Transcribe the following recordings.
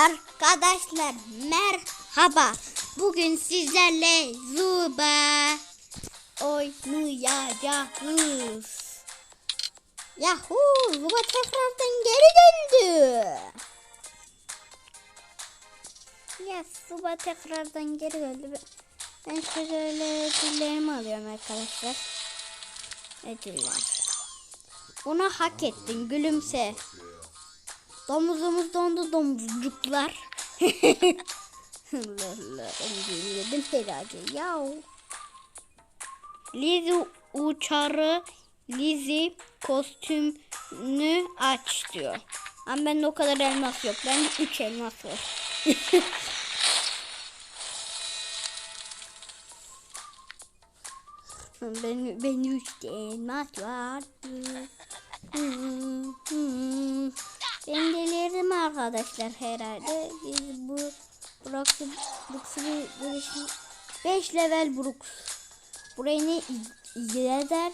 Arkadaşlar merhaba. Bugün sizlerle Zuba oynayacağız. Yahoo! Zuba tekrardan geri döndü. Ya Zuba tekrardan geri döndü. Ben şöyle ödüllerimi alıyorum arkadaşlar. Ödüller. Bunu hak ettin gülümse. Domuzumuz dondu domuzcuklar. Ben yedim herhalde ya. Lizzy uçarı Lizzy kostümünü aç diyor. Ama bende o kadar elmas yok. Bende 3 elmas var. ben, benim 3 elmas vardı. Delirdim arkadaşlar herhalde. Biz bu Brox'u Brox'u bir bir şey 5 level Brox. Burayı ne iyi eder?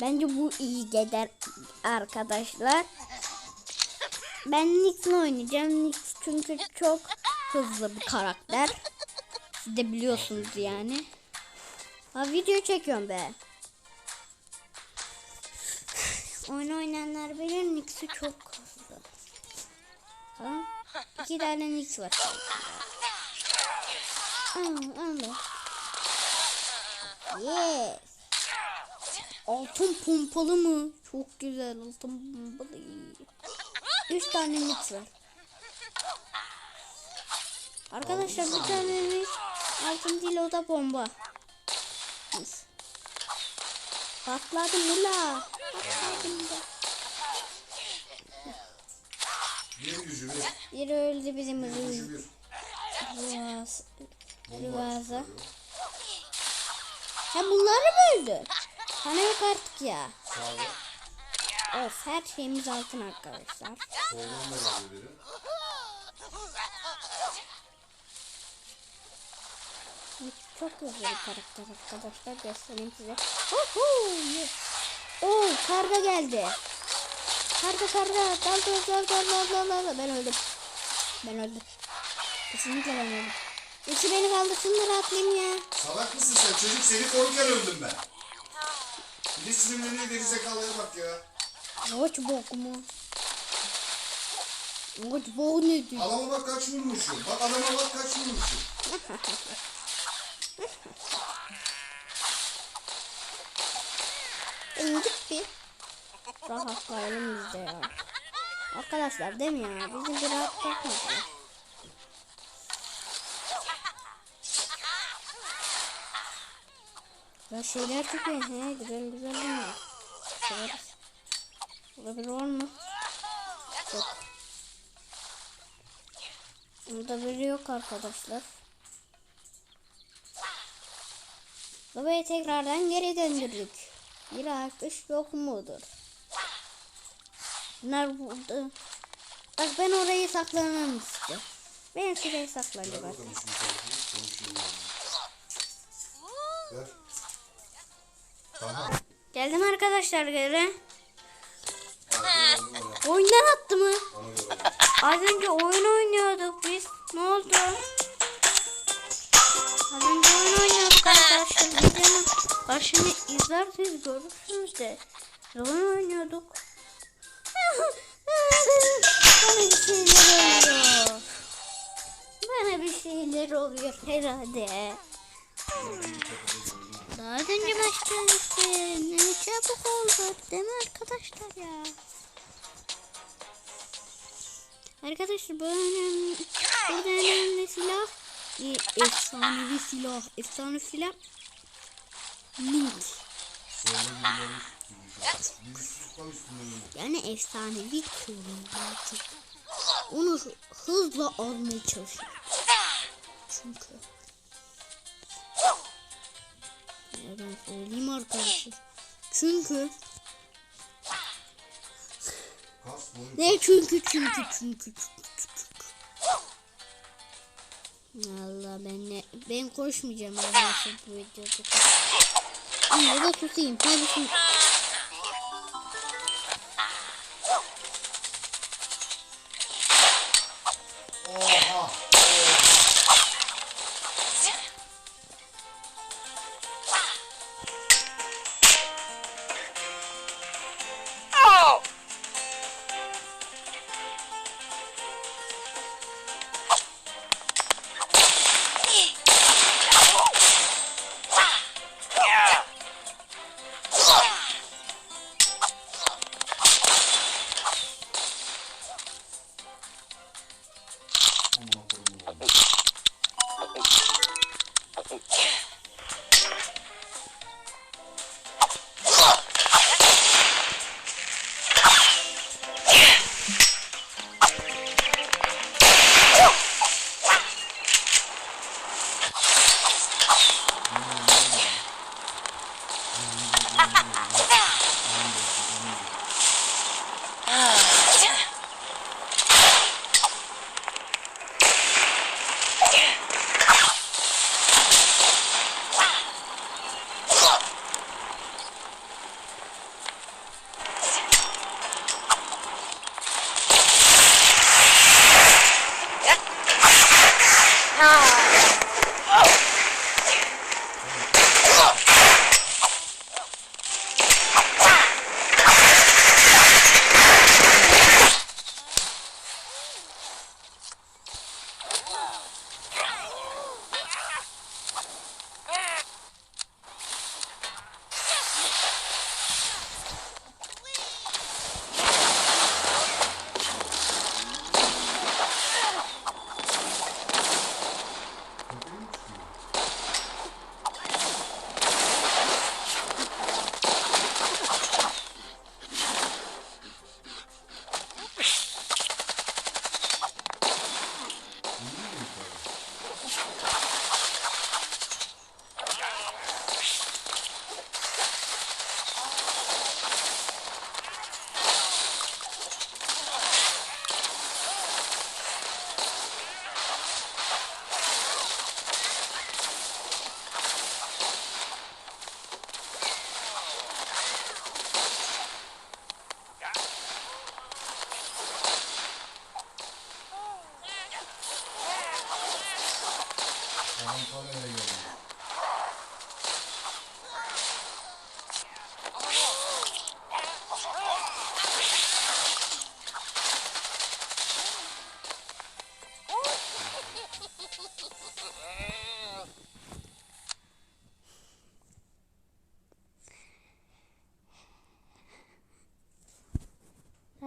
Bence bu iyi gider arkadaşlar. Ben Nix'le oynayacağım. Nix çünkü çok hızlı bir karakter. Siz de biliyorsunuz yani. Ha video çekiyorum be. Oyun oynayanlar bilir Nix'i çok Ha? İki tane Nix var. Allah. Yes. Altın pompalı mı? Çok güzel altın pompalı. Üç tane Nix var. Arkadaşlar bir tane Nix altın değil o da bomba. Nix. Patladım ula. Patladım da. Bir. Biri öldü bizim Gücü Rüvaz. Rüvaz'a. Ha bunları mı öldü? Sana yok artık ya. Sağda. Of her şeyimiz altın arkadaşlar. Çok hızlı bir karakter arkadaşlar göstereyim size. Yes. Oo karga geldi. Karga karga dal dal dal dal dal dal dal Ben öldüm. Ben öldüm. Kesinlikle ben öldüm. Birisi beni kaldırsın da rahatlayayım ya. Salak mısın sen? Çocuk seni korurken öldüm ben. Bir de sinirleniyor gerizekalıya bak ya. Koç bok mu? Koç bok ne diyor? Adama bak kaç vurmuşum. Bak adama bak kaç vurmuşum. İndik bir. Rahatlayalım biz de ya. Arkadaşlar değil mi ya? Bizi bir rahat bırakmadılar. Ya şeyler iyi. He, güzel güzel bunlar. Severiz. Biri var mı? Yok. Burada biri yok arkadaşlar. Babaya tekrardan geri döndürdük. Bir akış yok mudur? Bunlar burada. Bak ben orayı saklanırım işte. Ben şuraya saklanacağım. Bakalım yani. Ver. Tamam. Geldim arkadaşlar geri. Oyundan attı mı? Az önce oyun oynuyorduk biz. Ne oldu? Az önce oyun oynuyorduk arkadaşlar. Videonun başını izlerseniz görürsünüz de. Oyun oynuyorduk. Arkadaşlar ya? Arkadaşlar bu önemli, burada önemli silah e, efsanevi silah, efsane silah mi? Yani efsanevi kılım artık. Onu hı- hızla almaya çalışıyorum. Çünkü Nereden söyleyeyim arkadaşlar. Çünkü. Ne çünkü çünkü çünkü çünkü çünkü. Allah ben ne ben koşmayacağım arkadaşlar bu videoda. Ama da tutayım hadi tut. Yeah.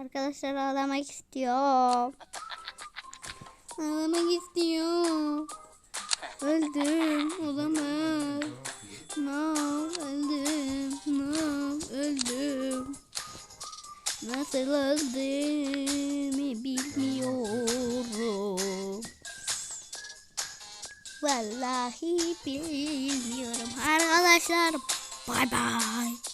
Arkadaşlar ağlamak istiyor. Ağlamak istiyor. Öldüm. Olamaz. No, öldüm. No, öldüm. Nasıl öldüğümü bilmiyorum. Vallahi bilmiyorum. Arkadaşlar bay bay.